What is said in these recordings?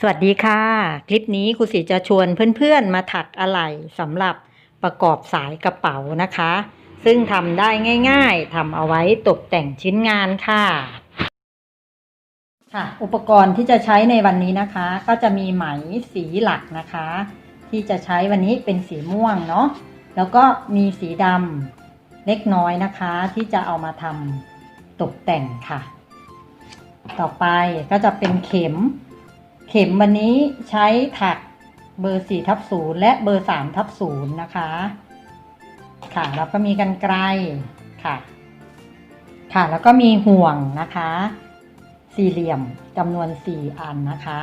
สวัสดีค่ะ คลิปนี้ครูศรีจะชวนเพื่อนๆมาถักอะไหล่สำหรับประกอบสายกระเป๋านะคะ ซึ่งทำได้ง่ายๆทำเอาไว้ตกแต่งชิ้นงานค่ะ ค่ะ อุปกรณ์ที่จะใช้ในวันนี้นะคะ ก็จะมีไหมสีหลักนะคะ ที่จะใช้วันนี้เป็นสีม่วงเนาะแล้วก็มีสีดำเล็กน้อยนะคะ ที่จะเอามาทำตกแต่งค่ะ ต่อไปก็จะเป็นเข็ม เข็มวันนี้ใช้ถักเบอร์สี่ทับศูนย์และเบอร์สามทับศูนย์นะคะ ค่ะแล้วก็มีกันไกลค่ะ ค่ะแล้วก็มีห่วงนะคะ สี่เหลี่ยมจำนวนสี่อันนะคะ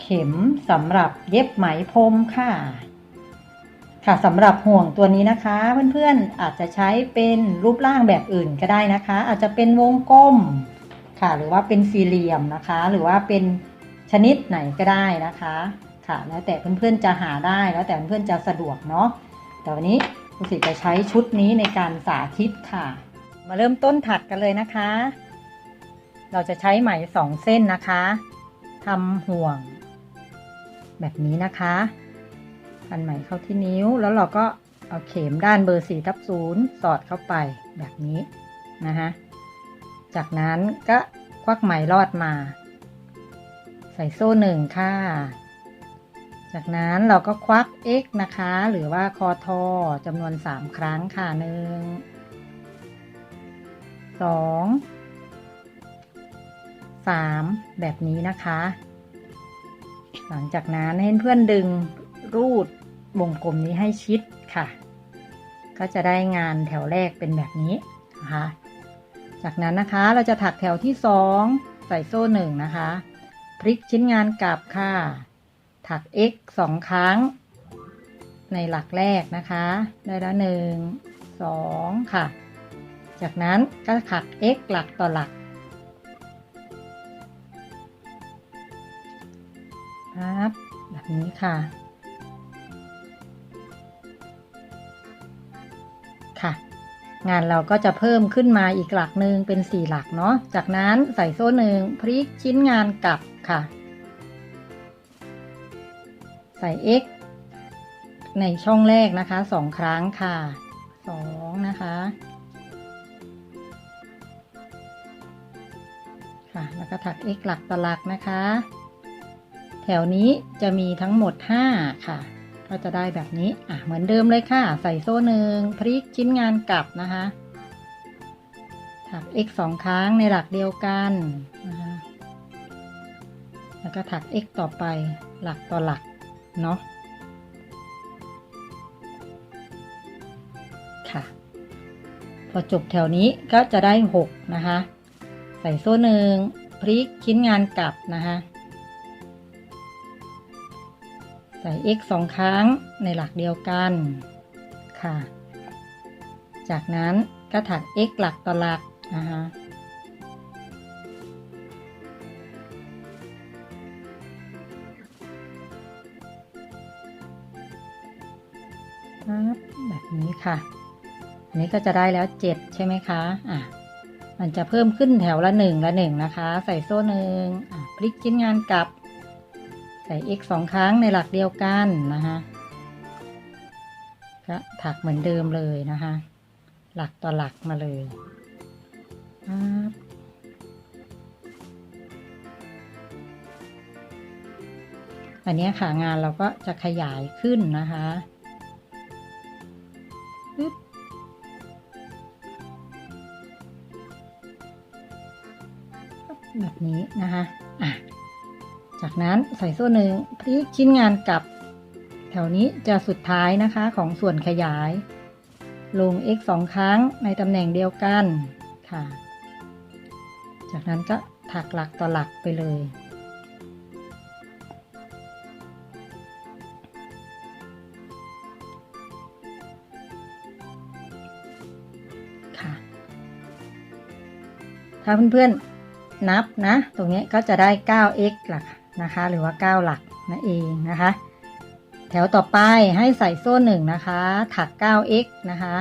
เข็มสำหรับเย็บไหมพรมค่ะ ค่ะสำหรับห่วงตัวนี้นะคะ เพื่อนๆอาจจะใช้เป็นรูปร่างแบบอื่นก็ได้นะคะ อาจจะเป็นวงกลม ค่ะ หรือว่าเป็นสี่เหลี่ยมนะคะ หรือว่าเป็นชนิดไหนก็ได้นะคะค่ะ แล้วแต่เพื่อนๆจะหาได้แล้วแต่เพื่อนๆจะสะดวกเนาะแต่วันนี้ครูสิจะใช้ชุดนี้ในการสาธิตค่ะ มาเริ่มต้นถักกันเลยนะคะ เราจะใช้ไหมสองเส้นนะคะทำห่วง แบบนี้นะคะพันไหมเข้าที่นิ้วแล้วเราก็เอาเข็มด้านเบอร์สี่ทับศูนย์สอดเข้าไปแบบนี้นะคะจากนั้นก็ ควักไหมลอดมา ใส่โซ่หนึ่งค่ะ จากนั้นเราก็ควัก x นะคะ หรือว่าคอทอจำนวนสามครั้งค่ะหนึ่งสองสามแบบนี้นะคะ หลังจากนั้นให้เพื่อนดึงรูดวงกลมนี้ให้ชิดค่ะ ก็จะได้งานแถวแรกเป็นแบบนี้นะคะ จากนั้นนะคะเราจะถักแถวที่สองใส่โซ่หนึ่งนะคะ พลิกชิ้นงานกลับค่ะ ถัก x สองครั้ง ในหลักแรกนะคะ ได้แล้วหนึ่งสองค่ะ จากนั้นก็ถัก x หลักต่อหลักครับแบบนี้ค่ะ งานเราก็จะเพิ่มขึ้นมาอีกหลักหนึ่งเป็นสี่หลักเนาะ จากนั้นใส่โซ่หนึ่งพลิกชิ้นงานกลับค่ะ ใส่ x ในช่องแรกนะคะสองครั้งค่ะสองนะคะค่ะแล้วก็ถัก x หลักต่อหลักนะคะ แถวนี้จะมีทั้งหมด 5 ค่ะ ก็จะได้แบบนี้อะเหมือนเดิมเลยค่ะ ใส่โซ่หนึ่งพลิกชิ้นงานกลับนะคะถัก x สองครั้งในหลักเดียวกันนะคะแล้วก็ถัก x ต่อไปหลักต่อหลักเนาะค่ะพอจบแถวนี้ก็จะได้ 6 นะคะ ใส่โซ่หนึ่งพลิกชิ้นงานกลับนะคะ ใส่ x สองครั้งในหลักเดียวกันค่ะ จากนั้นก็ถัก x หลักต่อหลักนะคะแบบนี้ค่ะ อันนี้ก็จะได้แล้วเจ็ดใช่ไหมคะ อะ มันจะเพิ่มขึ้นแถวละหนึ่งละหนึ่งนะคะ ใส่โซ่หนึ่งพลิกชิ้นงานกลับ ใส่ x สองครั้งในหลักเดียวกันนะคะก็ถักเหมือนเดิมเลยนะคะ หลักต่อหลักมาเลยอันนี้ค่ะงานเราก็จะขยายขึ้นนะคะแบบนี้นะคะอะ จากนั้นใส่โซ่หนึ่งพลิกชิ้นงานกลับ แถวนี้จะสุดท้ายนะคะของส่วนขยาย ลง x สองครั้งในตำแหน่งเดียวกันค่ะ จากนั้นก็ถักหลักต่อหลักไปเลยค่ะถ้าเพื่อนๆนับนะ ตรงนี้ก็จะได้ 9x หลัก นะคะ หรือว่า 9 หลักนั่นเองนะคะ แถวต่อไปให้ใส่โซ่หนึ่งนะคะ ถัก 9x นะคะ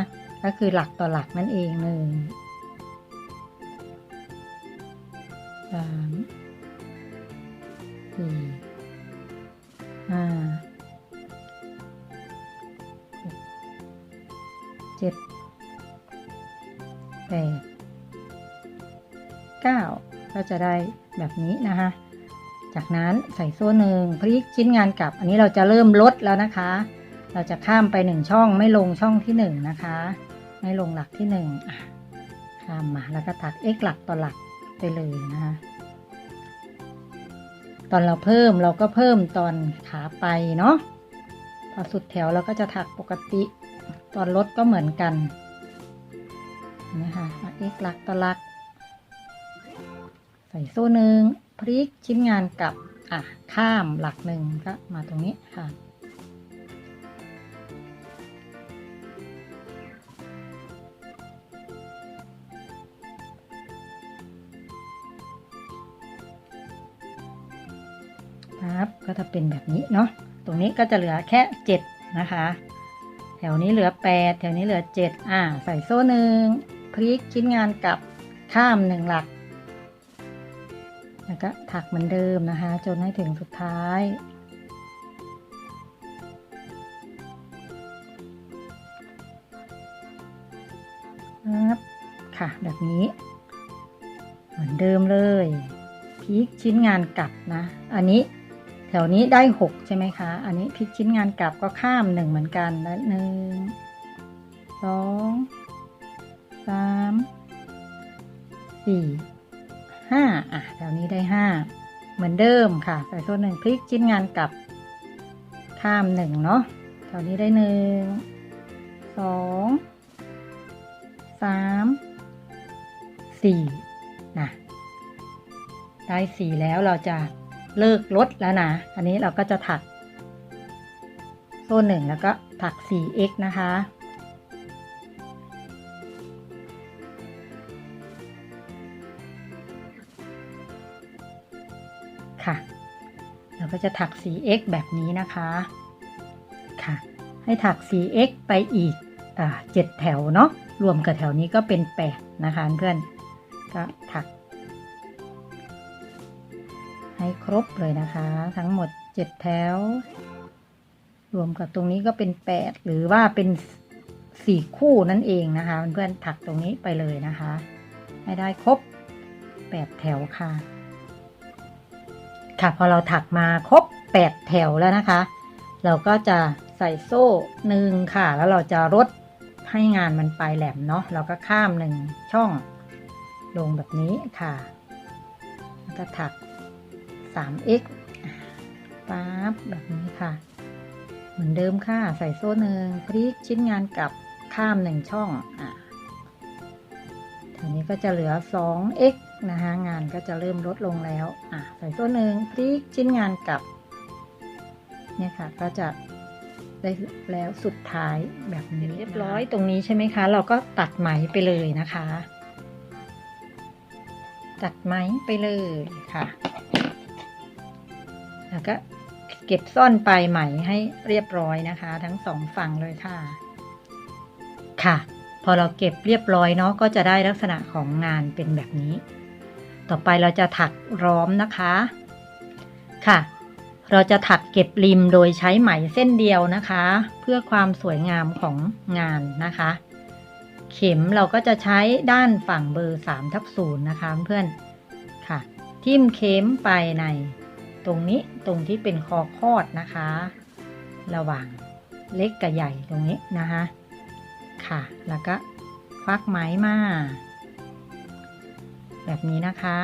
ก็คือหลักต่อหลักนั่นเองหนึ่งสามสี่ห้าเจ็ดแปดเก้าก็จะได้แบบนี้นะคะ จากนั้นใส่โซ่หนึ่งพลิกชิ้นงานกลับ อันนี้เราจะเริ่มลดแล้วนะคะ เราจะข้ามไปหนึ่งช่องไม่ลงช่องที่หนึ่งนะคะ ไม่ลงหลักที่หนึ่งข้ามมาแล้วก็ถัก x หลักต่อหลักไปเลยนะคะตอนเราเพิ่มเราก็เพิ่มตอนขาไปเนาะพอสุดแถวเราก็จะถักปกติ ตอนลดก็เหมือนกันนะคะ x หลักต่อหลัก ใส่โซ่หนึ่ง พลิกชิ้นงานกลับอะข้ามหลักหนึ่งก็มาตรงนี้ค่ะ ครับ ก็จะเป็นแบบนี้เนาะ ตรงนี้ก็จะเหลือแค่เจ็ดนะคะ แถวนี้เหลือแปดแถวนี้เหลือเจ็ดอ่า ใส่โซ่หนึ่งพลิกชิ้นงานกลับข้ามหนึ่งหลัก แล้วก็ถักเหมือนเดิมนะคะ จนให้ถึงสุดท้ายครับค่ะแบบนี้ เหมือนเดิมเลยพลิกชิ้นงานกลับนะ อันนี้แถวนี้ได้หกใช่ไหมคะ อันนี้พลิกชิ้นงานกลับก็ข้ามหนึ่งเหมือนกันแล้วหนึ่งสองสามสี่ ห้าอะแถวนี้ได้ห้าเหมือนเดิมค่ะใส่โซ่หนึ่งพลิกชิ้นงานกลับข้ามหนึ่งเนาะแถวนี้ได้หนึ่งสองสามสี่นะได้สี่แล้วเราจะเลิกลดแล้วนะ อันนี้เราก็จะถักโซ่หนึ่งแล้วก็ถัก 4x นะคะคะ ก็จะถัก 4x แบบนี้นะคะค่ะ ให้ถัก 4x ไปอีกอ่า7แถวเนาะรวมกับแถวนี้ก็เป็น 8 นะคะเพื่อนก็ถัก ให้ครบเลยนะคะ ทั้งหมด 7 แถว รวมกับตรงนี้ก็เป็น 8 หรือว่าเป็น 4 คู่นั่นเองนะคะเพื่อนๆถักตรงนี้ไปเลยนะคะ ให้ได้ครบ 8 แถวค่ะ ค่ะพอเราถักมาครบ 8 แถวแล้วนะคะ เราก็จะใส่โซ่หนึ่งค่ะ แล้วเราจะลดให้งานมันปลายแหลมเนาะเราก็ข้ามหนึ่งช่องลงแบบนี้ค่ะแล้วก็ถัก 3x ปั๊บแบบนี้ค่ะ เหมือนเดิมค่ะ ใส่โซ่หนึ่งพลิกชิ้นงานกลับข้ามหนึ่งช่องอะ ทีนี้ก็จะเหลือ 2x นะคะงานก็จะเริ่มลดลงแล้วอะใส่โซ่หนึ่งพลิกชิ้นงานกลับเนี่ยค่ะก็จะได้แล้วสุดท้ายแบบนี้เรียบร้อยตรงนี้ใช่ไหมคะ เราก็ตัดไหมไปเลยนะคะ ตัดไหมไปเลยค่ะ แล้วก็เก็บซ่อนปลายไหมให้เรียบร้อยนะคะ ทั้งสองฝั่งเลยค่ะ ค่ะ พอเราเก็บเรียบร้อยเนาะก็จะได้ลักษณะของงานเป็นแบบนี้ ต่อไปเราจะถักร้อมนะคะค่ะ เราจะถักเก็บริมโดยใช้ไหมเส้นเดียวนะคะ เพื่อความสวยงามของงานนะคะ เข็มเราก็จะใช้ด้านฝั่งเบอร์3ทับ0นะคะเพื่อนค่ะ ทิ่มเข็มไปใน ตรงนี้ตรงที่เป็นคอคอดนะคะ ระหว่างเล็กกับใหญ่ตรงนี้นะคะ ค่ะ แล้วก็ควักไหมมา แบบนี้นะคะ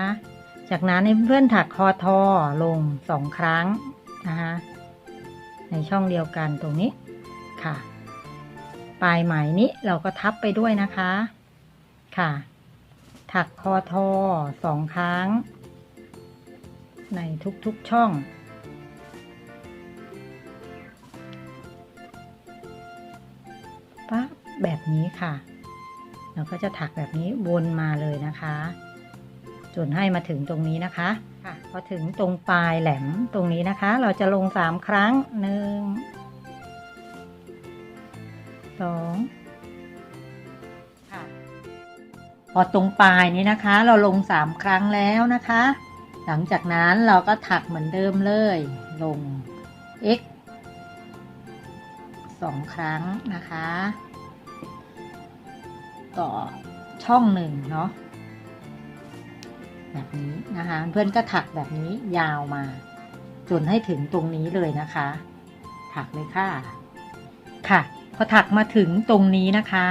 จากนั้นให้เพื่อนถักคอทอลงสองครั้งนะคะในช่องเดียวกันตรงนี้ค่ะ ปลายไหมนี้เราก็ทับไปด้วยนะคะค่ะ ถักคอทอสองครั้ง ในทุกๆช่อง นี้ค่ะ เราก็จะถักแบบนี้วนมาเลยนะคะ จนให้มาถึงตรงนี้นะคะค่ะพอถึงตรงปลายแหลมตรงนี้นะคะ เราจะลงสามครั้งหนึ่งสองค่ะพอตรงปลายนี้นะคะ เราลงสามครั้งแล้วนะคะ หลังจากนั้นเราก็ถักเหมือนเดิมเลย ลง x สองครั้งนะคะ ต่อช่องหนึ่งเนาะแบบนี้นะคะเพื่อนก็ถักแบบนี้ยาวมา จนให้ถึงตรงนี้เลยนะคะ ถักเลยค่ะค่ะ พอถักมาถึงตรงนี้นะคะ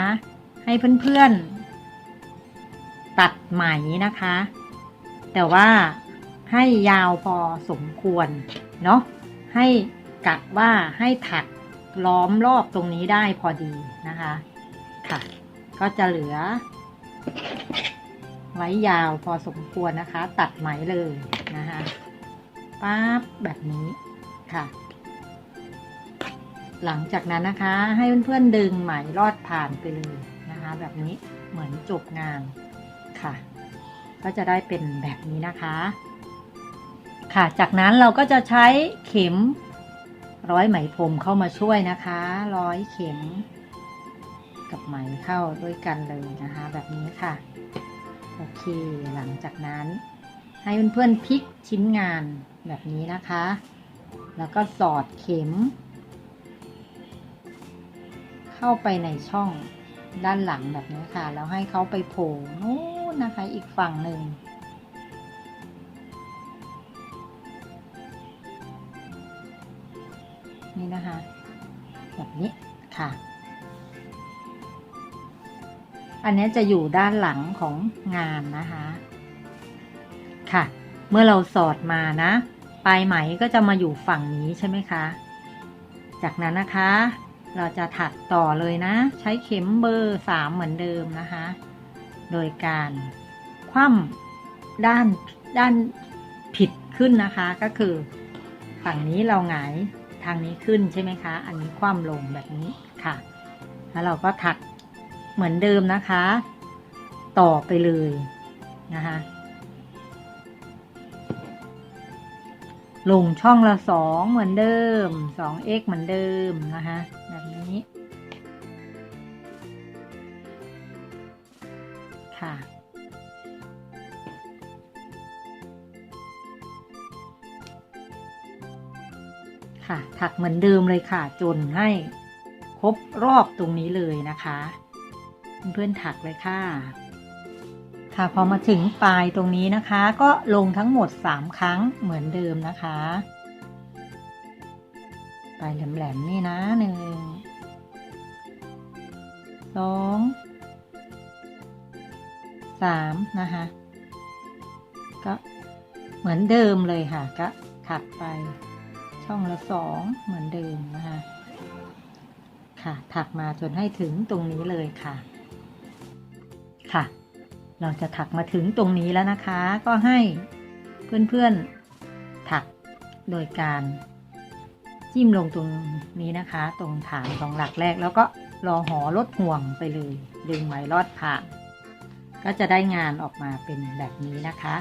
ให้เพื่อนๆ ตัดไหมนะคะ แต่ว่าให้ยาวพอสมควรเนาะให้กะว่าให้ถักล้อมรอบตรงนี้ได้พอดีนะคะ ค่ะ ก็จะเหลือ ไว้ยาวพอสมควรนะคะ ตัดไหมเลยนะคะปั๊บแบบนี้ค่ะ หลังจากนั้นนะคะ ให้เพื่อนๆดึงไหมลอดผ่านไปเลยนะคะ แบบนี้เหมือนจบงานค่ะ ก็จะได้เป็นแบบนี้นะคะ ค่ะจากนั้นเราก็จะใช้เข็มร้อยไหมพรมเข้ามาช่วยนะคะ ร้อยเข็ม กับไหมเข้าด้วยกันเลยนะคะ แบบนี้ค่ะ โอเค หลังจากนั้น ให้เพื่อนๆพลิกชิ้นงานแบบนี้นะคะ แล้วก็สอดเข็ม เข้าไปในช่องด้านหลังแบบนี้ค่ะ แล้วให้เขาไปโผล่นู้นนะคะ อีกฝั่งหนึ่งนี่นะคะ แบบนี้ค่ะ อันนี้จะอยู่ด้านหลังของงานนะคะ ค่ะ เมื่อเราสอดมานะ ปลายไหมก็จะมาอยู่ฝั่งนี้ใช่ไหมคะ จากนั้นนะคะ เราจะถักต่อเลยนะ ใช้เข็มเบอร์สามเหมือนเดิมนะคะ โดยการคว่ำด้านด้านผิดขึ้นนะคะ ก็คือ ฝั่งนี้เราหงายทางนี้ขึ้นใช่ไหมคะ อันนี้คว่ำลงแบบนี้ค่ะ แล้วเราก็ถัก เหมือนเดิมนะคะ ต่อไปเลยนะคะลงช่องละสองเหมือนเดิมสอง x เหมือนเดิมนะคะแบบนี้ค่ะ ค่ะ ถักเหมือนเดิมเลยค่ะ จนให้ครบรอบตรงนี้เลยนะคะ เพื่อนๆถักเลยค่ะ ค่ะพอมาถึงปลายตรงนี้นะคะ ก็ลงทั้งหมด 3 ครั้งเหมือนเดิมนะคะ ปลายแหลมๆนี่นะหนึ่งสองสามนะคะก็เหมือนเดิมเลยค่ะก็ถักไปช่องละสองเหมือนเดิมนะคะค่ะถักมาจนให้ถึงตรงนี้เลยค่ะ ค่ะ เราจะถักมาถึงตรงนี้แล้วนะคะ ก็ให้เพื่อนๆถักโดยการจิ้มลงตรงนี้นะคะ ตรงฐานของหลักแรกแล้วก็รอหอลดห่วงไปเลย ดึงไหมลอดผ่าน ก็จะได้งานออกมาเป็นแบบนี้นะคะ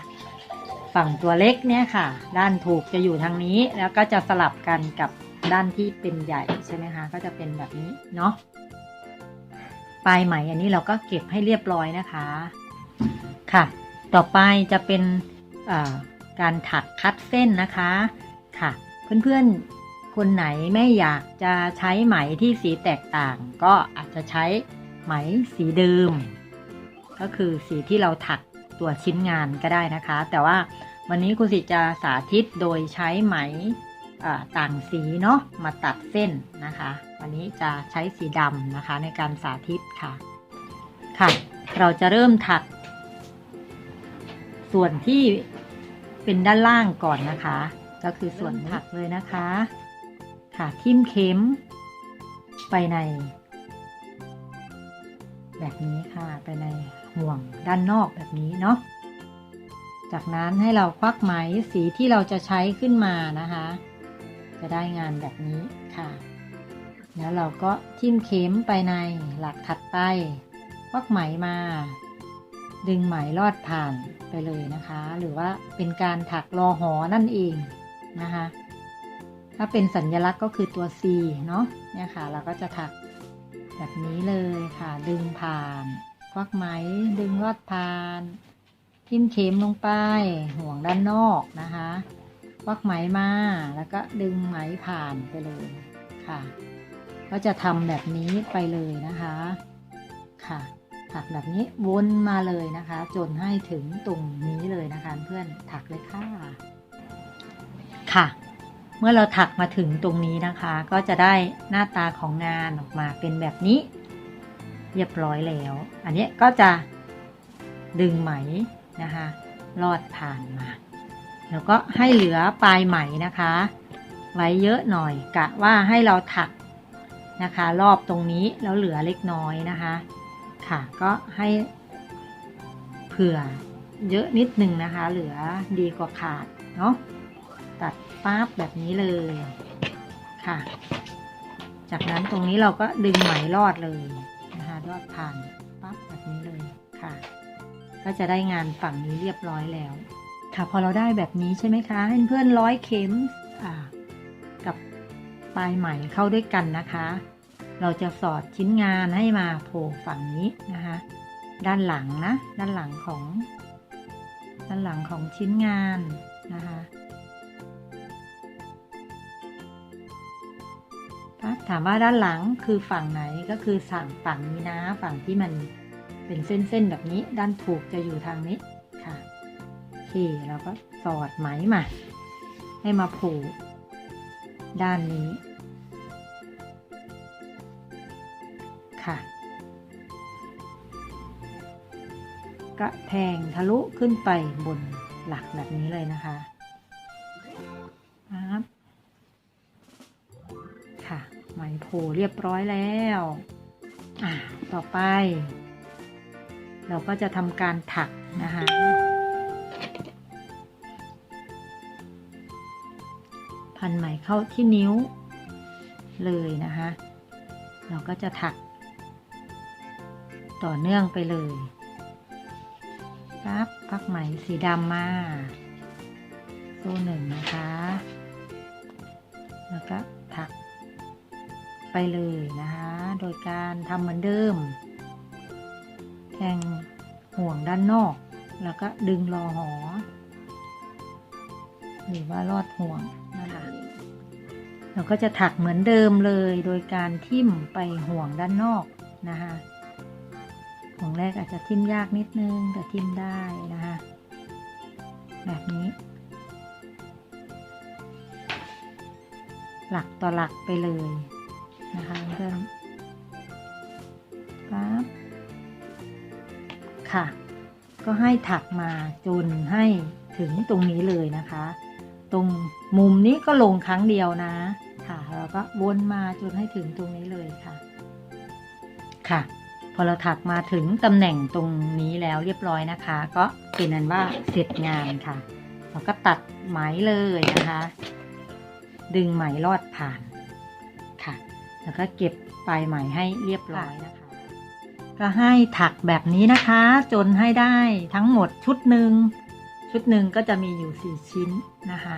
ฝั่งตัวเล็กเนี่ยค่ะ ด้านถูกจะอยู่ทางนี้แล้วก็จะสลับกันกับด้านที่เป็นใหญ่ใช่ไหมคะ ก็จะเป็นแบบนี้เนาะ ปลายไหมอันนี้เราก็เก็บให้เรียบร้อยนะคะ ค่ะ ต่อไปจะเป็นการถักคัดเส้นนะคะ ค่ะ เพื่อนๆ คนไหนไม่อยากจะใช้ไหมที่สีแตกต่าง ก็อาจจะใช้ไหมสีเดิม ก็คือสีที่เราถักตัวชิ้นงานก็ได้นะคะ แต่ว่าวันนี้คุณสิจะสาธิตโดยใช้ไหมต่างสีเนาะมาตัดเส้นนะคะ วันนี้จะใช้สีดำนะคะในการสาธิตค่ะ ค่ะ เราจะเริ่มถัก ส่วนที่เป็นด้านล่างก่อนนะคะ ก็คือส่วนถักเลยนะคะ ค่ะทิ่มเข็ม ไปใน แบบนี้ค่ะไปในห่วงด้านนอกแบบนี้เนาะจากนั้นให้เราควักไหมสีที่เราจะใช้ขึ้นมานะคะ จะได้งานแบบนี้ค่ะ แล้วเราก็ทิ่มเข็มไปในหลักถัดไปควักไหมมา ดึงไหมลอดผ่านไปเลยนะคะ หรือว่าเป็นการถักรอหอนั่นเองนะคะ ถ้าเป็นสัญลักษณ์ก็คือตัว C เนาะเนี่ยค่ะ เราก็จะถักแบบนี้เลยค่ะ ดึงผ่าน ควักไหม ดึงลอดผ่าน ทิ่มเข็มลงไป ห่วงด้านนอกนะคะ ควักไหมมา แล้วก็ดึงไหมผ่านไปเลยค่ะ ก็จะทำแบบนี้ไปเลยนะคะค่ะถักแบบนี้วนมาเลยนะคะ จนให้ถึงตรงนี้เลยนะคะ เพื่อนถักเลยค่ะค่ะ เมื่อเราถักมาถึงตรงนี้นะคะ ก็จะได้หน้าตาของงานออกมาเป็นแบบนี้ เรียบร้อยแล้ว อันนี้ก็จะดึงไหมนะคะลอดผ่านมา แล้วก็ให้เหลือปลายไหมนะคะ ไว้เยอะหน่อยกะว่าให้เราถัก นะคะ รอบตรงนี้แล้วเหลือเล็กน้อยนะคะ ค่ะก็ให้เผื่อเยอะนิดนึงนะคะ เหลือดีกว่าขาดเนาะตัดปั๊บแบบนี้เลยค่ะ จากนั้นตรงนี้เราก็ดึงไหมรอดเลยนะคะรอดผ่านปั๊บแบบนี้เลยค่ะ ก็จะได้งานฝั่งนี้เรียบร้อยแล้ว ค่ะพอเราได้แบบนี้ใช่ไหมคะ ให้เพื่อนร้อยเข็มอ่า ปลายไหมเข้าด้วยกันนะคะ เราจะสอดชิ้นงานให้มาโผล่ฝั่งนี้นะคะ ด้านหลังนะ ด้านหลังของ ด้านหลังของชิ้นงานนะคะถามว่าด้านหลังคือฝั่งไหนก็คือสั่งฝั่งนี้นะ ฝั่งที่มันเป็นเส้นๆแบบนี้ ด้านถูกจะอยู่ทางนี้ค่ะโอเคเราก็สอดไหมมาให้มาโผล่ ด้านนี้ค่ะก็แทงทะลุขึ้นไปบนหลักแบบนี้เลยนะคะครับค่ะไหมโผล่เรียบร้อยแล้วอ่าต่อไป เราก็จะทำการถักนะคะ พันไหมเข้าที่นิ้วเลยนะคะ เราก็จะถัก ต่อเนื่องไปเลยปั๊บพักไหมสีดำมาโซ่หนึ่งนะคะ แล้วก็ถักไปเลยนะคะ โดยการทำเหมือนเดิมแทงห่วงด้านนอก แล้วก็ดึงรอหอ หรือว่าลอดห่วง เราก็จะถักเหมือนเดิมเลยโดยการทิ่มไปห่วงด้านนอกนะคะห่วงแรกอาจจะทิ่มยากนิดนึงแต่ทิ่มได้นะคะแบบนี้ หลักต่อหลักไปเลยนะคะเพื่อนปั๊บค่ะ ก็ให้ถักมาจนให้ถึงตรงนี้เลยนะคะ ตรงมุมนี้ก็ลงครั้งเดียวนะ ล้วก็วนมาจนให้ถึงตรงนี้เลยค่ะ ค่ะ พอเราถักมาถึงตำแหน่งตรงนี้แล้วเรียบร้อยนะคะ ก็เป็นนั้นว่าเสร็จงานค่ะ เราก็ตัดไหมเลยนะคะ ดึงไหมลอดผ่านค่ะ แล้วก็เก็บปลายไหมให้เรียบร้อยนะคะ ก็ให้ถักแบบนี้นะคะ จนให้ได้ทั้งหมดชุดหนึ่งชุดหนึ่งก็จะมีอยู่สี่ชิ้นนะคะ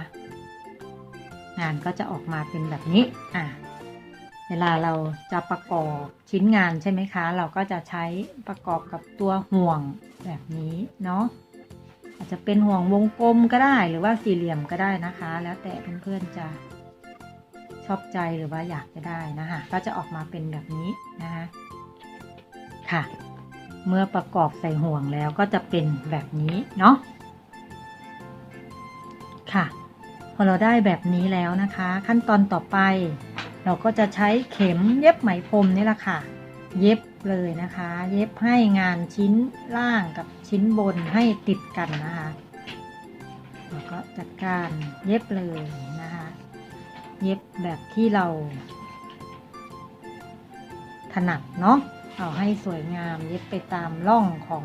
งานก็จะออกมาเป็นแบบนี้อะเวลาเราจะประกอบชิ้นงานใช่ไหมคะ เราก็จะใช้ประกอบกับตัวห่วงแบบนี้เนาะอาจจะเป็นห่วงวงกลมก็ได้หรือว่าสี่เหลี่ยมก็ได้นะคะ แล้วแต่เพื่อนๆจะชอบใจหรือว่าอยากจะได้นะคะก็จะออกมาเป็นแบบนี้นะคะค่ะ เมื่อประกอบใส่ห่วงแล้วก็จะเป็นแบบนี้เนาะค่ะ พอเราได้แบบนี้แล้วนะคะ ขั้นตอนต่อไป เราก็จะใช้เข็มเย็บไหมพรมนี่แหละค่ะ เย็บเลยนะคะ เย็บให้งานชิ้นล่างกับชิ้นบนให้ติดกันนะคะแล้วก็จัดการเย็บเลยนะคะ เย็บแบบที่เรา ถนัดเนาะเอาให้สวยงามเย็บไปตามร่องของ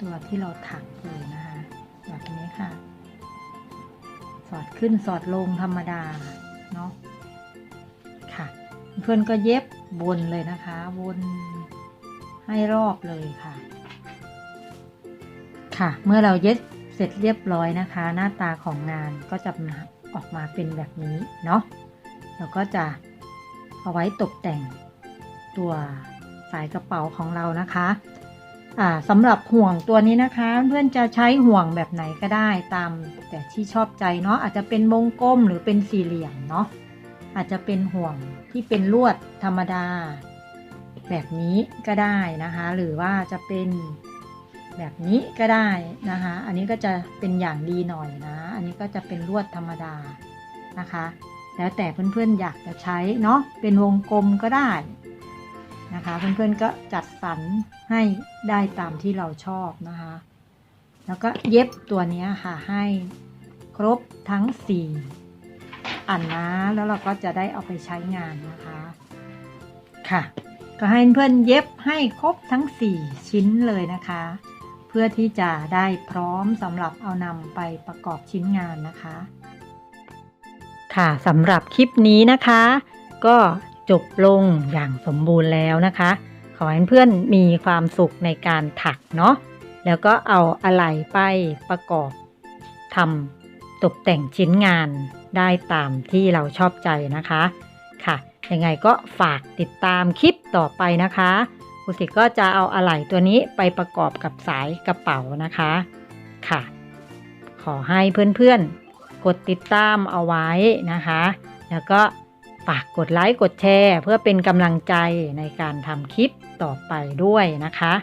ตัวที่เราถักเลยนะ สอดขึ้นสอดลงธรรมดาเนาะค่ะ เพื่อนก็เย็บวนเลยนะคะวนให้รอบเลยค่ะ ค่ะเมื่อเราเย็บเสร็จเรียบร้อยนะคะ หน้าตาของงานก็จะออกมาเป็นแบบนี้เนาะเราก็จะเอาไว้ตกแต่งตัวสายกระเป๋าของเรานะคะ สำหรับห่วงตัวนี้นะคะ เพื่อนจะใช้ห่วงแบบไหนก็ได้ตามแต่ที่ชอบใจเนาะอาจจะเป็นวงกลมหรือเป็นสี่เหลี่ยมเนาะอาจจะเป็นห่วงที่เป็นลวดธรรมดา แบบนี้ก็ได้นะคะ หรือว่าจะเป็นแบบนี้ก็ได้นะคะ อันนี้ก็จะเป็นอย่างดีหน่อยนะ อันนี้ก็จะเป็นลวดธรรมดานะคะ แล้วแต่เพื่อนๆอยากจะใช้เนาะเป็นวงกลมก็ได้ นะคะเพื่อนๆก็จัดสรรให้ได้ตามที่เราชอบนะคะ แล้วก็เย็บตัวนี้ค่ะให้ครบทั้ง 4 อันนะแล้วเราก็จะได้เอาไปใช้งานนะคะค่ะ ก็ให้เพื่อนเย็บให้ครบทั้ง 4 ชิ้นเลยนะคะ เพื่อที่จะได้พร้อมสำหรับเอานำไปประกอบชิ้นงานนะคะ ค่ะสำหรับคลิปนี้นะคะ ก็ จบลงอย่างสมบูรณ์แล้วนะคะ ขอให้เพื่อนมีความสุขในการถักเนาะแล้วก็เอาอะไหล่ไปประกอบทำตกแต่งชิ้นงานได้ตามที่เราชอบใจนะคะค่ะ ยังไงก็ฝากติดตามคลิปต่อไปนะคะครูสิก็จะเอาอะไหล่ตัวนี้ไปประกอบกับสายกระเป๋านะคะค่ะ ขอให้เพื่อนๆกดติดตามเอาไว้นะคะ แล้วก็ ฝากกดไลค์กดแชร์ เพื่อเป็นกำลังใจในการทำคลิปต่อไปด้วยนะคะ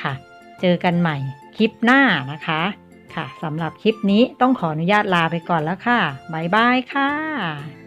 ค่ะ เจอกันใหม่คลิปหน้านะคะค่ะสำหรับคลิปนี้ต้องขออนุญาตลาไปก่อนแล้วค่ะบ๊ายบายค่ะ